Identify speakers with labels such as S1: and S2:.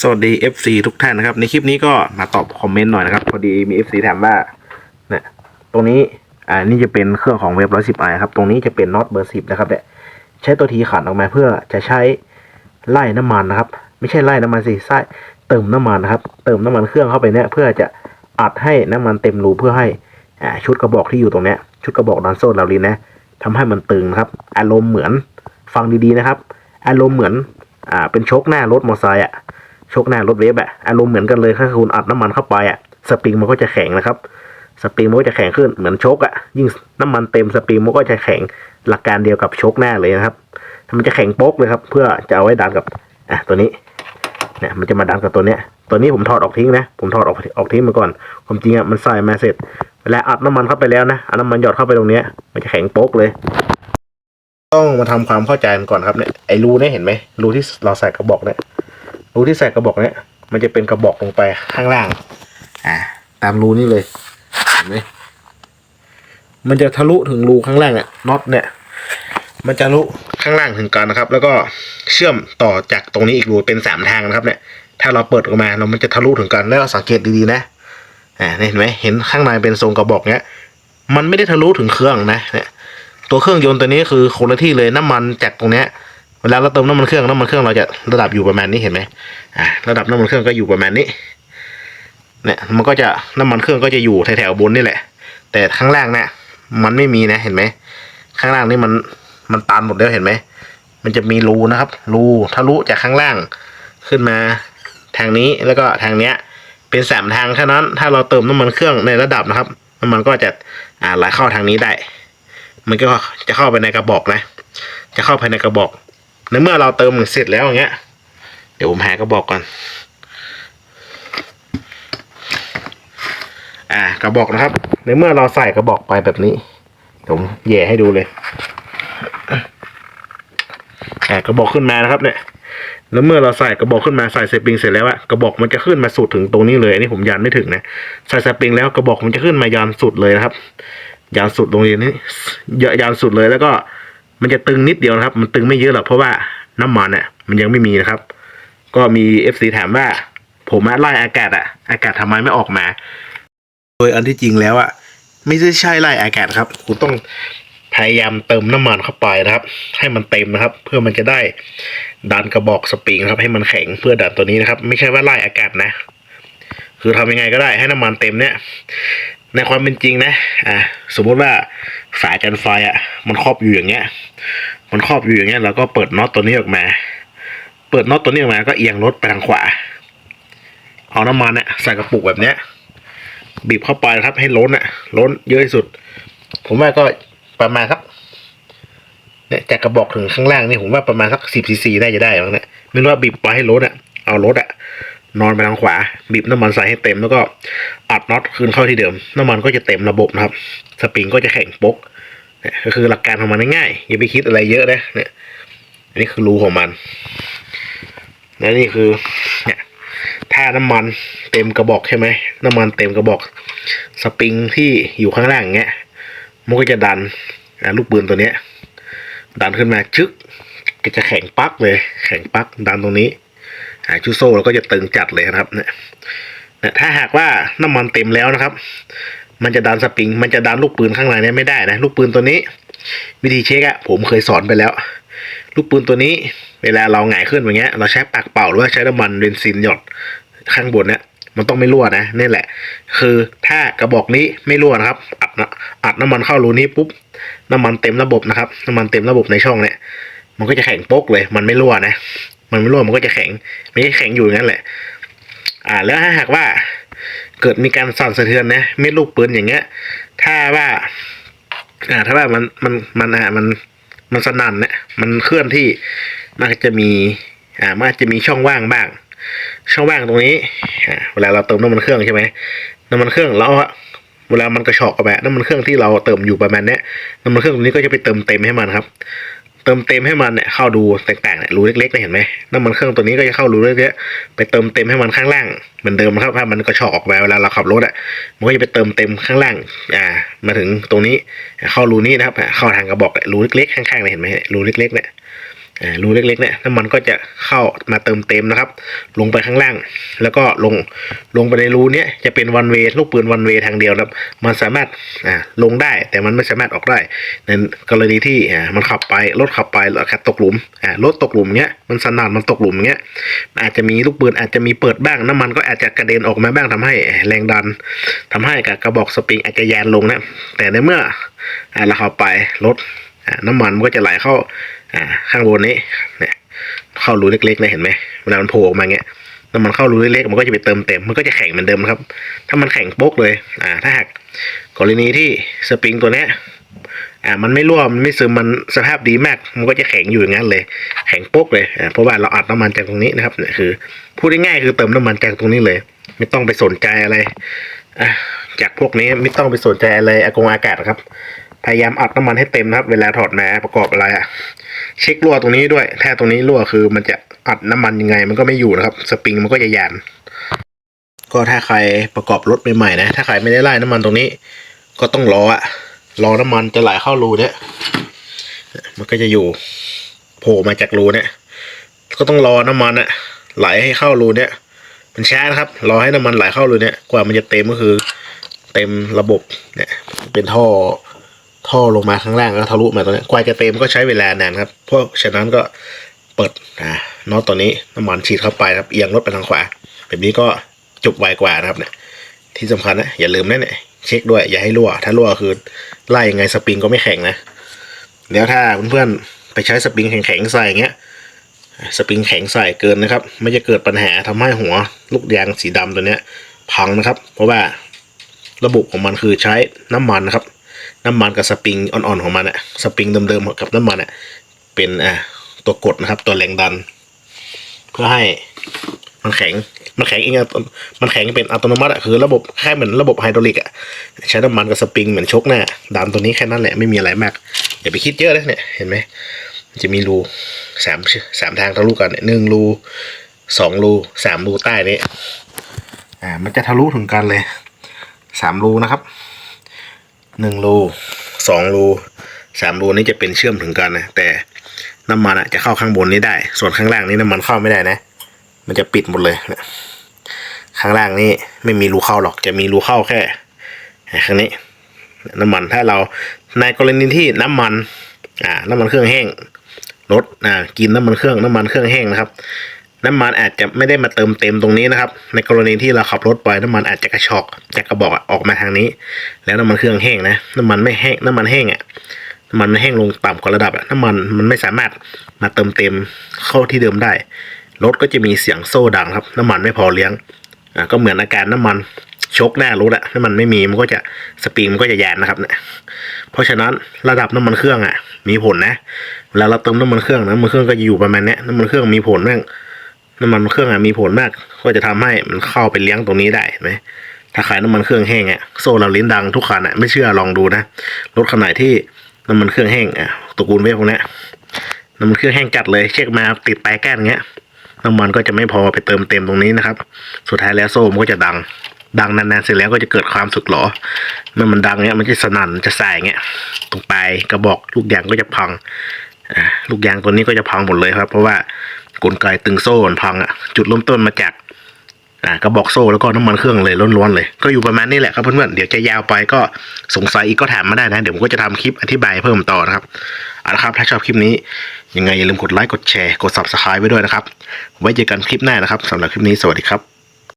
S1: สวัสดี FC ทุกท่านนะครับ ในคลิปนี้ก็มาตอบคอมเมนต์หน่อยนะครับ พอดีมี FC ถามว่าเนี่ยตรงนี้อ่านี่จะเป็นเครื่องของเว็บร้อยสิบไอครับ ตรงนี้จะเป็นน็อตเบอร์สิบนะครับเนี่ยใช้ตัวทีขันออกมาเพื่อจะใช้ไล่น้ำมันนะครับ ไม่ใช่ไล่น้ำมันสิใช่เติมน้ำมันนะครับ เติมน้ำมันเครื่องเข้าไปเนี่ยเพื่อจะอัดให้น้ำมันเต็มรูเพื่อให้อ่าชุดกระบอกที่อยู่ตรงเนี้ยชุดกระบอกดันโซ่ลาลินนะทำให้มันตึงนะครับ อารมณ์เหมือนฟังดีๆนะครับ อารมณ์เหมือนอ่าเป็นชคหน้ารถมอเตอร์ไซค์อะ ชคหน้ารถเวฟอะอารมณ์เหมือนกันเลยถ้าคุณอัดน้ำมันเข้าไปอะสปริงมันก็จะแข็งนะครับสปริงมันก็จะแข็งขึ้นเหมือนชคอะยิ่งน้ำมันเต็มสปริงมันก็จะแข็งหลักการเดียวกับชคหน้าเลยนะครับมันจะแข็งโป๊กเลยครับ เพื่อจะเอาไว้ดันกับอะตัวนี้เนี่ยมันจะมาดันกับตัวเนี้ยตัวนี้ผมถอดออกทิ้งนะ ผมถอดออกออกทิ้งมาก่อนความจริงอะมันใส่มาเสร็จเวลาอัดน้ำมันเข้าไปแล้วนะเอาน้ำมันหยอดเข้าไปตรงเนี้ยมันจะแข็งโป๊กเลย ต้องมาทำความเข้าใจกันก่อนครับเนี่ยไอ้รูเนี่ยเห็นไหมรูที่เราใส่กระบอกเนี่ย รูที่ใส่กระบอกเนี่ยมันจะเป็นกระบอกลงไปข้างล่าง อ่า ตามรูนี่เลยเห็นไหมมันจะทะลุถึงรูข้างล่างเนี่ยน็อตเนี่ย มันจะทะลุข้างล่างถึงกันนะครับ แล้วก็เชื่อมต่อจากตรงนี้อีกรูเป็นสามทางนะครับเนี่ย ถ้าเราเปิดออกมาเรามันจะทะลุถึงกันแล้วสังเกตดีๆนะอ่าเห็นไหมเห็นข้างในเป็นทรงกระบอกเนี้ย มันไม่ได้ทะลุถึงเครื่องนะเนี่ยตัวเครื่องยนต์ตัวนี้คือคนละที่เลยน้ำมันจากตรงเนี้ย วลาเราเติมน้ำมันเครื่องน้ำมันเครื่องเราจะระดับอยู่ประมาณนี้เห็นไหมอ่าระดับน้ำมันเครื่องก็อยู่ประมาณนี้ เนี่ยมันก็จะน้ำมันเครื่องก็จะอยู่แถวๆบนนี่แหละ แต่ข้างล่างเนี่ยมันไม่มีนะเห็นไหมข้างล่างนี่มันมันตันหมดแล้วเห็นไหมมันจะมีรูนะครับ รูทะลุจากข้างล่างขึ้นมาทางนี้แล้วก็ทางเนี้ย เป็นสามทางเท่านั้น ถ้าเราเติมน้ำมันเครื่องในระดับนะครับน้ำมันก็จะอ่าไหลเข้าทางนี้ได้ มันก็จะเข้าไปในกระบอกนะ จะเข้าภายในกระบอก ในเมื่อเราเติมเสร็จแล้วอย่างเงี้ย เดี๋ยวผมหากระบอกก่อน อ่ากระบอกนะครับ ในเมื่อเราใส่กระบอกไปแบบนี้เดี๋ยวผมแย่ให้ดูเลยอ่ากระบอกขึ้นมานะครับ เนี่ย แล้วเมื่อเราใส่กระบอกขึ้นมาใส่สปริงเสร็จแล้วอะกระบอกมันจะขึ้นมาสุดถึงตรงนี้เลยอันนี้ผมยันไม่ถึงนะใส่สปริงแล้วกระบอกมันจะขึ้นมายันสุดเลยนะครับยันสุดตรงนี้นี่เยอะยันสุดเลยแล้วก็ มันจะตึงนิดเดียวนะครับ มันตึงไม่เยอะหรอกเพราะว่าน้ำมันเนี่ยมันยังไม่มีนะครับ ก็มีเอฟซีถามว่า ผมอะไล่อากาศอะอากาศทำไมไม่ออกมา โดยอันที่จริงแล้วอะไม่ใช่ใช่ไล่อากาศครับ คุณต้องพยายามเติมน้ำมันเข้าไปนะครับ ให้มันเต็มนะครับ เพื่อมันจะได้ดันกระบอกสปริงครับ ให้มันแข็งเพื่อดันตัวนี้นะครับ ไม่ใช่ว่าไล่อากาศนะ คือทำยังไงก็ได้ให้น้ำมันเต็มเนี่ย ในความเป็นจริงนะ อ่า สมมุติว่าสายกันไฟอะ มันครอบอยู่อย่างเงี้ย มันครอบอยู่อย่างเงี้ยเราก็เปิดน็อตตัวนี้ออกมา เปิดน็อตตัวนี้ออกมา ก็เอียงรถไปทางขวา เอาน้ำมันเนี่ยใส่กระปุกแบบเนี้ย บีบเข้าไปนะครับให้ล้นอะ ล้นเยอะที่สุด ผมว่าก็ประมาณสักเนี่ยจากกระบอกถึงข้างล่างนี่ผมว่าประมาณสักสิบซีซีได้จะได้บ้างเนี่ยไม่รู้ว่าบีบไปให้รถอะ เอารถอะ นอนไปทางขวาบีบน้ำมันใส่ให้เต็มแล้วก็อัดน็อตคืนเข้าที่เดิม น้ำมันก็จะเต็มระบบนะครับ สปริงก็จะแข็งปกเนี่ยก็คือหลักการของมันง่ายๆอย่าไปคิดอะไรเยอะนะเนี่ยอันนี้คือรูของมันและนี่คือเนี่ยถ้าน้ำมันเต็มกระบอกใช่ไหมน้ำมันเต็มกระบอก สปริงที่อยู่ข้างล่างเงี้ยมันก็จะดันลูกปืนตัวเนี้ย ดันขึ้นมาชึกก็จะแข็งปักเลย แข็งปักดันตรงนี้ หายชุดโซ่เราก็จะตึงจัดเลยนะครับเนี่ยถ้าหากว่าน้ำมันเต็มแล้วนะครับ มันจะดันสปริง มันจะดันลูกปืนข้างในเนี่ยไม่ได้นะลูกปืนตัวนี้ วิธีเช็คอะผมเคยสอนไปแล้ว ลูกปืนตัวนี้ เวลาเราหงายขึ้นอย่างเงี้ย เราใช้ปากเป่าหรือว่าใช้น้ำมันเบนซินหยดข้างบนเนี่ยมันต้องไม่รั่วนะนี่แหละ คือถ้ากระบอกนี้ไม่รั่วนะครับ อัดนะอัดน้ำมันเข้ารูนี้ปุ๊บน้ำมันเต็มระบบนะครับ น้ำมันเต็มระบบในช่องเนี่ยมันก็จะแข็งโป๊กเลย มันไม่รั่วนะ มันไม่รั่วมันก็จะแข็งไม่ใช่แข็งอยู่อย่างนั้นแหละ อ่า แล้วถ้าหากว่า เกิดมีการสั่นสะเทือนนะเม็ดลูกปืนอย่างเงี้ย ถ้าว่า อ่า ถ้าว่ามันมันมันอ่ามันมันสนั่นเนี่ยมันเคลื่อนที่มันจะมี อ่ามันจะมีช่องว่างบ้าง ช่องว่างตรงนี้อ่าเวลาเราเติมน้ำมันเครื่องใช่ไหมน้ำมันเครื่องเราอะเวลามันกระชอกออกไปน้ำมันเครื่องที่เราเติมอยู่ประมาณเนี้ยน้ำมันเครื่องตรงนี้ก็จะไปเติมเต็มให้มันครับ เติมเต็มให้มันเนี่ยเข้าดูแตกๆเนี่ยรูเล็กๆเนี่ยเห็นไหมน้ำมันเครื่องตัวนี้ก็จะเข้ารูเล็กๆไปเติมเต็มให้มันข้างล่างเหมือนเดิมนะครับถ้ามันกระชอกออกมาเวลาเราขับรถอะมันก็จะไปเติมเต็มข้างล่างอ่ามาถึงตรงนี้เข้ารูนี้นะครับเข้าทางกระบอกรูเล็กๆข้างๆเนี่ยเห็นไหมรูเล็กๆเนี่ย รูเล็กๆเนี่ยน้ำมันก็จะเข้ามาเติมเต็มนะครับ ลงไปข้างล่าง แล้วก็ลงลงไปในรูเนี้ยจะเป็นวันเวลูกปืนวันเวทางเดียวครับ มันสามารถอ่าลงได้แต่มันไม่สามารถออกได้ในกรณีที่อ่ามันขับไปรถขับไปแล้วขัดตกหลุมอ่ารถตกหลุมเนี้ยมันสนั่นมันตกหลุมเงี้ยอาจจะมีลูกปืนอาจจะมีเปิดบ้างน้ำมันก็อาจจะกระเด็นออกมาบ้างทำให้แรงดันทำให้กระบอกสปริงอาจจะแยนลงนะแต่ในเมื่อเราขับไปรถอ่าน้ำมันมันก็จะไหลเข้า อ่าข้างบนนี้เนี่ยเข้ารูเล็กๆนะเห็นไหมเวลามันโผล่ออกมาเงี้ยแล้วมันเข้ารูเล็กๆมันก็จะไปเติมเต็ม มันก็จะแข็งเหมือนเดิมครับ ถ้ามันแข็งโป๊กเลย อ่า ถ้าหากกรณีที่สปริงตัวเนี้ยอ่ามันไม่รั่วมันไม่ซึมมันสภาพดีมาก มันก็จะแข็งอยู่อย่างนั้นเลย แข็งโป๊กเลยอ่าเพราะว่าเราอัดน้ำมันจากตรงนี้นะครับเนี่ยคือพูดง่ายๆคือเติมน้ำมันจากตรงนี้เลย ไม่ต้องไปสนใจอะไรอะจากพวกนี้ไม่ต้องไปสนใจอะไรอากงอากาศครับ พยายามอัดน้ำมันให้เต็มนะครับ เวลาถอดแมาประกอบอะไรอะ เช็ครั่วตรงนี้ด้วย ถ้าตรงนี้รั่วคือมันจะอัดน้ำมันยังไง มันก็ไม่อยู่นะครับ สปริงมันก็จะยาน ก็ถ้าใครประกอบรถใหม่ๆนะ ถ้าใครไม่ได้ไล่น้ำมันตรงนี้ ก็ต้องรออะรอน้ำมันจะไหลเข้ารูเนี่ยมันก็จะอยู่โผล่มาจากรูเนี่ยก็ต้องรอน้ำมันอะไหลให้เข้ารูเนี่ยมันช้านะครับ รอให้น้ำมันไหลเข้ารูเนี่ยกว่ามันจะเต็มก็คือ เต็มระบบเนี่ยเป็นท่อ ท่อลงมาข้างล่างแล้วทะลุมาตรงนี้กว่าจะเต็มก็ใช้เวลานานครับ เพราะฉะนั้นก็เปิดอ่าน็อตตัวนี้น้ำมันฉีดเข้าไปครับเอียงรถไปทางขวา แบบนี้ก็จบไวกว่านะครับเนี่ยที่สำคัญนะอย่าลืมนะเนี่ยเช็คด้วยอย่าให้รั่ว ถ้ารั่วคือไล่ยังไงสปริงก็ไม่แข็งนะเดี๋ยวถ้าเพื่อนๆไปใช้สปริงแข็งๆใส่อย่างเงี้ยสปริงแข็งใส่เกินนะครับ ไม่จะเกิดปัญหาทำให้หัวลูกยางสีดำตัวเนี้ยพังนะครับ เพราะว่าระบบของมันคือใช้น้ำมันนะครับ น้ำมันกับสปริงอ่อนๆของมันอะสปริงเดิมๆกับน้ำมันอะเป็นอ่าตัวกดนะครับ ตัวแรงดัน เพื่อให้มันแข็งมันแข็งเองอะมันแข็งเป็นอัตโนมัติอะคือระบบแค่เหมือนระบบไฮดรอลิกอะใช้น้ำมันกับสปริงเหมือนชกหน้าดันตัวนี้แค่นั้นแหละไม่มีอะไรมากอย่าไปคิดเยอะเลยเนี่ยเห็นไหมจะมีรูสามสามทางทะลุกันเนี่ยหนึ่งรูสองรูสามรูใต้นี้อ่ามันจะทะลุถึงกันเลยสามรูนะครับ หนึ่งรูสองรูสามรูนี่จะเป็นเชื่อมถึงกันนะ แต่น้ำมันอะจะเข้าข้างบนนี้ได้ ส่วนข้างล่างนี่น้ำมันเข้าไม่ได้นะ มันจะปิดหมดเลยนะข้างล่างนี่ไม่มีรูเข้าหรอกจะมีรูเข้าแค่ข้างนี้ น้ำมันถ้าเราในกรณีที่น้ำมัน อ่า น้ำมันเครื่องแห้งรถอ่ากินน้ำมันเครื่องน้ำมันเครื่องแห้งนะครับ น้ำมันอาจจะไม่ได้มาเติมเต็มตรงนี้นะครับ ในกรณีที่เราขับรถไปน้ำมันอาจจะกระชอกจากกระบอกออกมาทางนี้ แล้วน้ำมันเครื่องแห้งนะน้ำมันไม่แห้งน้ำมันแห้งอะน้ำมันมันแห้งลงต่ำกว่าระดับน้ำมันมันไม่สามารถมาเติมเต็มเข้าที่เดิมได้รถก็จะมีเสียงโซ่ดังครับ น้ำมันไม่พอเลี้ยงอ่าก็เหมือนอาการน้ำมันชกหน้ารถอะน้ำมันไม่มีมันก็จะสปริงมันก็จะแยนนะครับเนี่ยเพราะฉะนั้นระดับน้ำมันเครื่องอะมีผลนะเวลาเราเติมน้ำมันเครื่องนะน้ำมันเครื่องก็จะอยู่ประมาณนี้น้ำมันเครื่องมีผลแมาก น้ำมันเครื่องอะมีผลมาก ก็จะทำให้มันเข้าไปเลี้ยงตรงนี้ได้ไหมถ้าขายน้ำมันเครื่องแห้งอะโซ่เราลิ้นดังทุกคันอะไม่เชื่อลองดูนะรถคันไหนที่น้ำมันเครื่องแห้งอะตระกูลเวฟพวกนี้น้ำมันเครื่องแห้งจัดเลย เช็คมาติดปลายก้านเงี้ยน้ำมันก็จะไม่พอไปเติมเต็มตรงนี้นะครับ สุดท้ายแล้วโซ่มันก็จะดัง ดังนานๆเสร็จแล้วก็จะเกิดความสึกหรอเมื่อมันดังเนี้ยมันจะสนั่นจะสายเงี้ยตรงปลายกระบอกลูกยางก็จะพังอลูกยางตัวนี้ก็จะพังหมดเลยครับ เพราะว่า กลไกตึงโซ่มันพังอะจุดเริ่มต้นมาจากอ่ากระบอกโซ่แล้วก็น้ำมันเครื่องเลยล้วนๆเลย ก็อยู่ประมาณนี้แหละครับเพื่อนๆเดี๋ยวจะยาวไปก็สงสัยอีกก็ถามมาได้นะ เดี๋ยวผมก็จะทำคลิปอธิบายเพิ่มต่อนะครับเอาละครับถ้าชอบคลิปนี้ยังไงอย่าลืมกดไลค์กดแชร์กด subscribe ไว้ด้วยนะครับ ไว้เจอกันคลิปหน้านะครับสำหรับคลิปนี้สวัสดีครับ